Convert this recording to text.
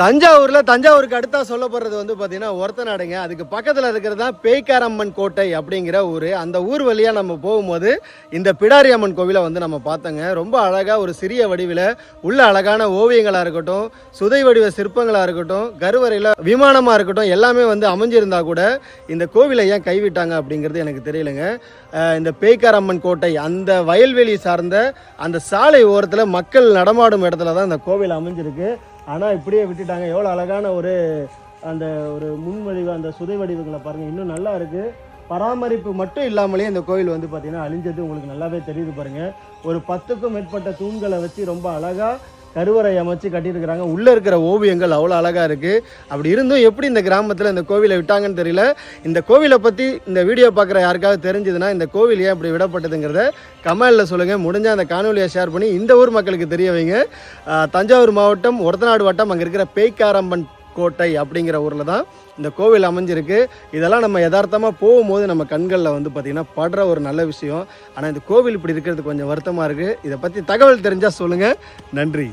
தஞ்சாவூரில் தஞ்சாவூருக்கு அடுத்தா சொல்லப்படுறது வந்து பார்த்தீங்கன்னா ஒரத்தநாடுங்க அதுக்கு பக்கத்தில் இருக்கிறது தான் பேய்க்காரம்மன் கோட்டை அப்படிங்கிற ஊர். அந்த ஊர் வழியாக நம்ம போகும்போது இந்த பிடாரி அம்மன் கோவிலை வந்து நம்ம பார்த்தோங்க. ரொம்ப அழகாக ஒரு சிறிய வடிவில் உள்ள அழகான ஓவியங்களாக இருக்கட்டும் சுதை வடிவ சிற்பங்களாக இருக்கட்டும் கருவறையில் விமானமாக இருக்கட்டும் எல்லாமே வந்து அமைஞ்சிருந்தா கூட இந்த கோவிலை ஏன் கைவிட்டாங்க அப்படிங்கிறது எனக்கு தெரியலங்க. இந்த பேய்க்காரம்மன் கோட்டை அந்த வயல்வெளி சார்ந்த அந்த சாலை ஓரத்தில் மக்கள் நடமாடும் இடத்துல தான் இந்த கோவில் அமைஞ்சிருக்கு. ஆனால் இப்படியே விட்டுட்டாங்க. எவ்வளோ அழகான ஒரு அந்த ஒரு முன்வடிவு அந்த சுதை வடிவுகளை பாருங்கள் இன்னும் நல்லா இருக்குது பராமரிப்பு மட்டும் இல்லாமலே இந்த கோயில் வந்து பார்த்திங்கன்னா அழிஞ்சது. உங்களுக்கு நல்லாவே தெரியுது பாருங்கள் ஒரு பத்துக்கும் மேற்பட்ட தூண்களை வச்சு ரொம்ப அழகாக கருவறை அமைச்சு கட்டியிருக்கிறாங்க. உள்ளே இருக்கிற ஓவியங்கள் அவ்வளோ அழகாக இருக்குது அப்படி இருந்தும் எப்படி இந்த கிராமத்தில் இந்த கோவிலை விட்டாங்கன்னு தெரியல. இந்த கோவிலை பற்றி இந்த வீடியோ பார்க்குற யாருக்காவது தெரிஞ்சதுன்னா இந்த கோவில் ஏன் இப்படி விடப்பட்டதுங்கிறத கமெண்டில் சொல்லுங்கள் முடிஞ்சால் அந்த காணொலியை ஷேர் பண்ணி இந்த ஊர் மக்களுக்கு தெரிய வைங்க. தஞ்சாவூர் மாவட்டம் ஒரத்தநாடு வட்டம் அங்கே இருக்கிற பேய்க்காரம்பன் கோட்டை அப்படிங்கிற ஊரில் தான் இந்த கோவில் அமைஞ்சிருக்கு. இதெல்லாம் நம்ம யதார்த்தமாக போகும்போது நம்ம கண்களில் வந்து பார்த்திங்கன்னா படுற ஒரு நல்ல விஷயம். ஆனால் இந்த கோவில் இப்படி இருக்கிறது கொஞ்சம் வருத்தமாக இருக்குது இதை பற்றி தகவல் தெரிஞ்சால் சொல்லுங்கள் நன்றி.